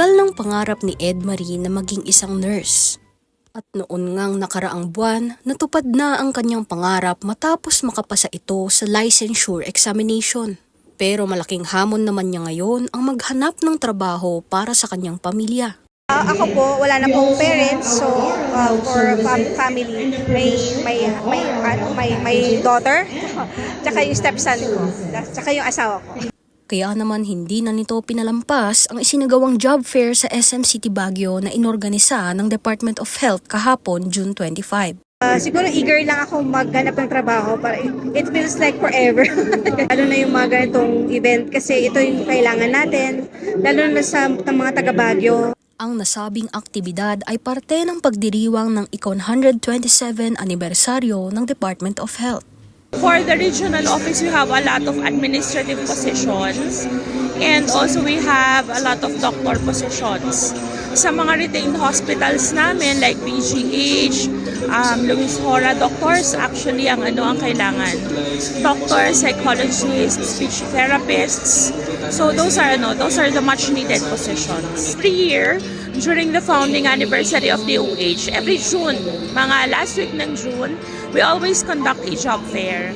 Matagal ng pangarap ni Ed Marie na maging isang nurse. At noon ngang nakaraang buwan, natupad na ang kanyang pangarap matapos makapasa ito sa licensure examination. Pero malaking hamon naman niya ngayon ang maghanap ng trabaho para sa kanyang pamilya. Ah, ako po, wala na pong parents, so uh, for fam- family, may may may ano, may may daughter, tsaka yung stepson ko, tsaka yung asawa ko. Kaya naman hindi na nito pinalampas ang isinagawang job fair sa SM City Baguio na inorganisa ng Department of Health kahapon June 25. Ah, siguro eager lang ako maghanap ng trabaho para it, feels like forever. lalo na yung mga ganitong event kasi ito yung kailangan natin, lalo na sa mga taga Baguio. Ang nasabing aktibidad ay parte ng pagdiriwang ng ika-127 anibersaryo ng Department of Health. For the regional office, we have a lot of administrative positions and also we have a lot of doctor positions. Sa mga retained hospitals namin like PGH, um, Luis Hora, doctors actually ang ano ang kailangan. Doctors, psychologists, speech therapists. So those are ano, those are the much needed positions. Every year, during the founding anniversary of DOH, every June, mga last week ng June, we always conduct a job fair.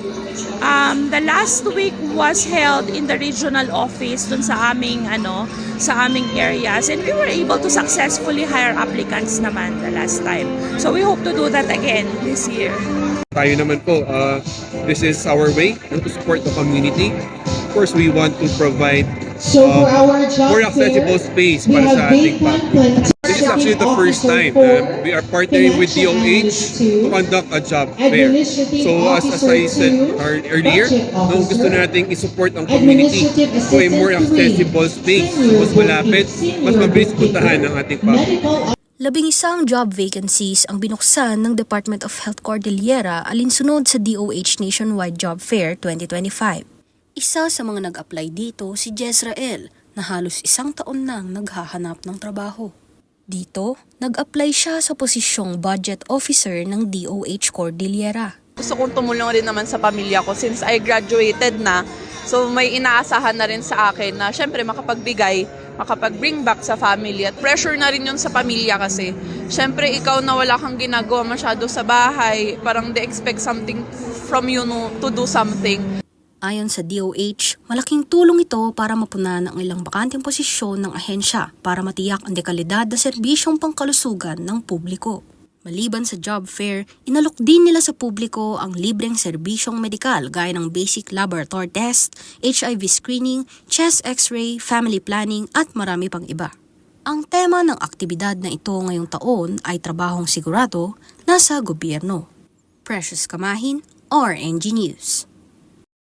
Um, the last week was held in the regional office dun sa aming ano sa aming areas and we were able to successfully hire applicants naman the last time. So we hope to do that again this year. tayo naman po, uh, this is our way to support the community. Of course, we want to provide So for uh, our job more accessible fair, space we para have sa ating vacant public. This is actually the first time uh, we are partnering with DOH to conduct a job fair. So as, as I said ear- earlier, no, gusto nating isupport ang community to a more accessible space. Mas malapit, mas mabilis puntahan ng ating public. Medical Labing isang job vacancies ang binuksan ng Department of Health Cordillera alinsunod sa DOH Nationwide Job Fair 2025. Isa sa mga nag-apply dito si Jezrael na halos isang taon nang naghahanap ng trabaho. Dito, nag-apply siya sa posisyong budget officer ng DOH Cordillera. gusto kong tumulong rin naman sa pamilya ko since I graduated na. So may inaasahan na rin sa akin na syempre makapagbigay, makapag-bring back sa family. At pressure na rin yun sa pamilya kasi. Syempre ikaw na wala kang ginagawa masyado sa bahay, parang they expect something from you no, to do something. Ayon sa DOH, malaking tulong ito para mapunan ang ilang bakanteng posisyon ng ahensya para matiyak ang dekalidad na serbisyong pangkalusugan ng publiko. Maliban sa job fair, inalok din nila sa publiko ang libreng serbisyong medikal gaya ng basic laboratory test, HIV screening, chest x-ray, family planning at marami pang iba. Ang tema ng aktibidad na ito ngayong taon ay trabahong sigurado nasa gobyerno. Precious Kamahin, RNG News.